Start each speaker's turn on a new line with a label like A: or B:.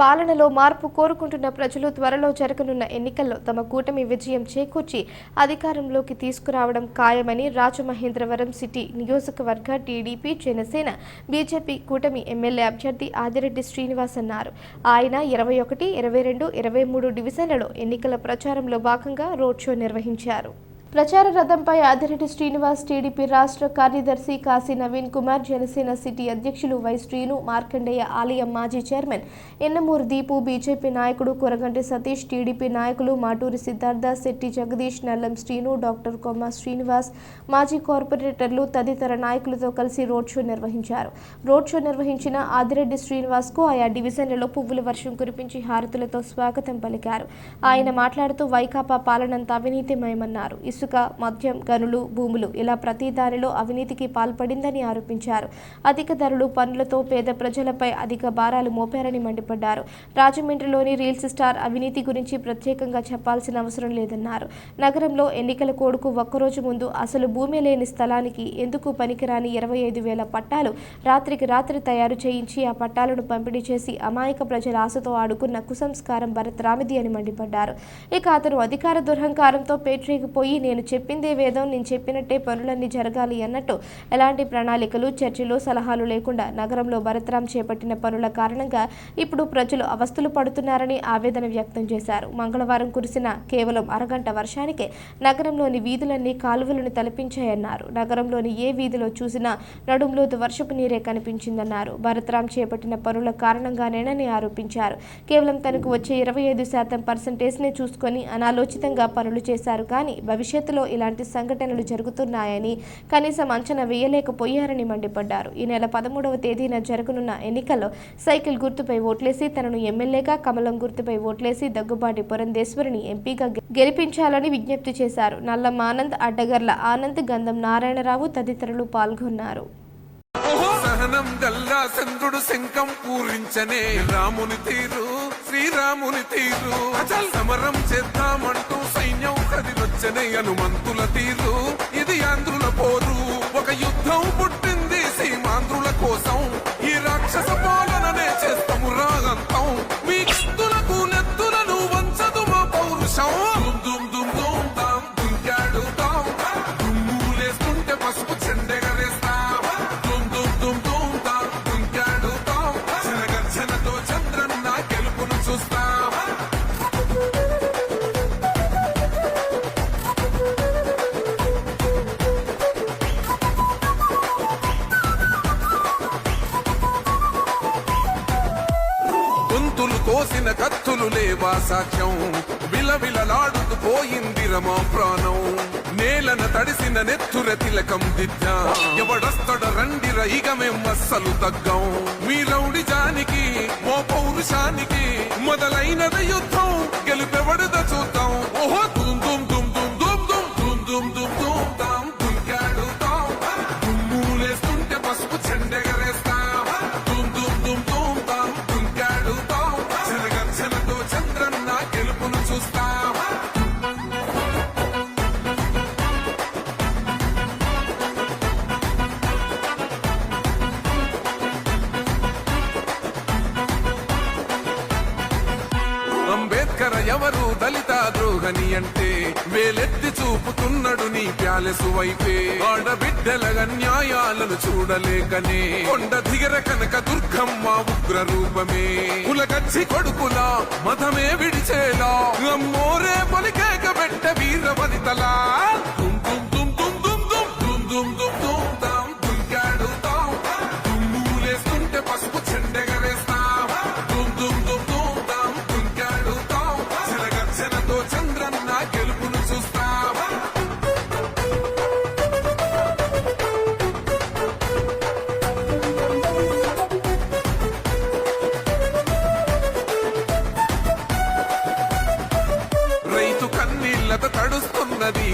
A: పాలనలో మార్పు కోరుకుంటున్న ప్రజలు త్వరలో జరగనున్న ఎన్నికల్లో తమ కూటమి విజయం చేకూర్చి అధికారంలోకి తీసుకురావడం ఖాయమని రాజమహేంద్రవరం సిటీ నియోజకవర్గ టీడీపీ జనసేన బీజేపీ కూటమి ఎమ్మెల్యే అభ్యర్థి ఆదిరెడ్డి శ్రీనివాస్ అన్నారు. ఆయన ఇరవై ఒకటి ఇరవై రెండు ఇరవై మూడు డివిజన్లలో ఎన్నికల ప్రచారంలో భాగంగా రోడ్ షో నిర్వహించారు. ప్రచార రథంపై ఆదిరెడ్డి శ్రీనివాస్ టీడీపీ రాష్ట్ర కార్యదర్శి కాశీ నవీన్ కుమార్ జనసేన సిటీ అధ్యక్షులు వై శ్రీను మార్కండేయ ఆలయం మాజీ చైర్మన్ ఎన్నమూరు దీపు బీజేపీ నాయకుడు కొరగంటి సతీష్ టీడీపీ నాయకులు మాటూరి సిద్ధార్థ శెట్టి జగదీష్ నల్లం శ్రీను డాక్టర్ కొమ్మ శ్రీనివాస్ మాజీ కార్పొరేటర్లు తదితర నాయకులతో కలిసి రోడ్ షో నిర్వహించారు. రోడ్ షో నిర్వహించిన ఆదిరెడ్డి శ్రీనివాస్కు ఆయా డివిజన్లలో పువ్వుల వర్షం కురిపించి హారతులతో స్వాగతం పలికారు. ఆయన మాట్లాడుతూ వైకాపా పాలనంతా అవినీతిమయమన్నారు. ఇసుక మద్యం గనులు భూములు ఇలా ప్రతి దానిలో అవినీతికి పాల్పడిందని ఆరోపించారు. అధిక ధరలు పనులతో పేద ప్రజలపై అధిక భారాలు మోపారని మండిపడ్డారు. రాజమండ్రిలోని రీల్స్ స్టార్ అవినీతి గురించి ప్రత్యేకంగా చెప్పాల్సిన అవసరం లేదన్నారు. నగరంలో ఎన్నికల కోడుకు ఒక్కరోజు ముందు అసలు భూమి లేని స్థలానికి ఎందుకు పనికిరాని ఇరవై ఐదు వేల పట్టాలు రాత్రికి రాత్రి తయారు చేయించి ఆ పట్టాలను పంపిణీ చేసి అమాయక ప్రజల ఆశతో ఆడుకున్న కుసంస్కారం భరత్ రామిది అని మండిపడ్డారు. ఇక అతను అధికార దురహంకారంతో పేట్రేగిపోయి నేను నేను చెప్పిందే వేదం నేను చెప్పినట్టే పనులన్నీ జరగాలి అన్నట్టు ఎలాంటి ప్రణాళికలు చర్చలు సలహాలు లేకుండా నగరంలో భరతరాం చేపట్టిన పనుల కారణంగా ఇప్పుడు ప్రజలు అవస్థలు పడుతున్నారని ఆవేదన వ్యక్తం చేశారు. మంగళవారం కురిసిన కేవలం అరగంట వర్షానికే నగరంలోని వీధులన్నీ కాలువలను తలపించాయన్నారు. నగరంలోని ఏ వీధిలో చూసినా నడుంలోతు వర్షపు నీరే కనిపించిందన్నారు. భరతరాం చేపట్టిన పనుల కారణంగానేనని ఆరోపించారు. కేవలం తనకు వచ్చే ఇరవై ఐదు శాతం పర్సంటేజ్నే చూసుకొని అనాలోచితంగా పనులు చేశారు కానీ భవిష్యత్తులో ఇలాంటి సంఘటనలు జరుగుతున్నాయని కనీసం అంచనా వేయలేకపోయారని మండిపడ్డారు. ఈ నెల పదమూడవ తేదీన జరగనున్న ఎన్నికల్లో సైకిల్ గుర్తుపై ఓట్లేసి తనను ఎమ్మెల్యేగా కమలం గుర్తుపై ఓట్లేసి దగ్గుబాటి పురంధేశ్వరిని ఎంపీగా గెలిపించాలని విజ్ఞప్తి చేశారు. నల్లం ఆనంద్ అడ్డగర్ల ఆనంద్ గంధం నారాయణరావు తదితరులు పాల్గొన్నారు.
B: సహనం గల్లా చంద్రుడు శంఖం పూరించనే రాముని తీరు శ్రీరాముని తీరు. సమరం చేద్దాం హనుమంతుల తీరు. కోసిన కత్తులు లేవా సాక్ష్యం? విలవిలలాడుతూ పోయింది రమా ప్రాణం. నేలన తడిసిన నెత్తుర తిలకం దిద్దా. ఎవడొస్తడ రండిర ఇక మేం అస్సలు తగ్గం. మీ రౌడి జానికి ఓ పౌరుషానికి మొదలైనది యుద్ధం. ఎక్కర ఎవరు దళిత ద్రోహని అంటే వేలెత్తి చూపుతున్నాడు నీ ప్యాలెసు వైపే. ఆడబిడ్డల న్యాయాలను చూడలేకనే కొండ దిగర కనక దుర్గమ్మ ఉగ్ర రూపమే. కులగచ్చి కొడుకులా మతమే విడిచేలా. అమ్మోరే పలికేక పెట్ట వీర వనితలా కుంకుమ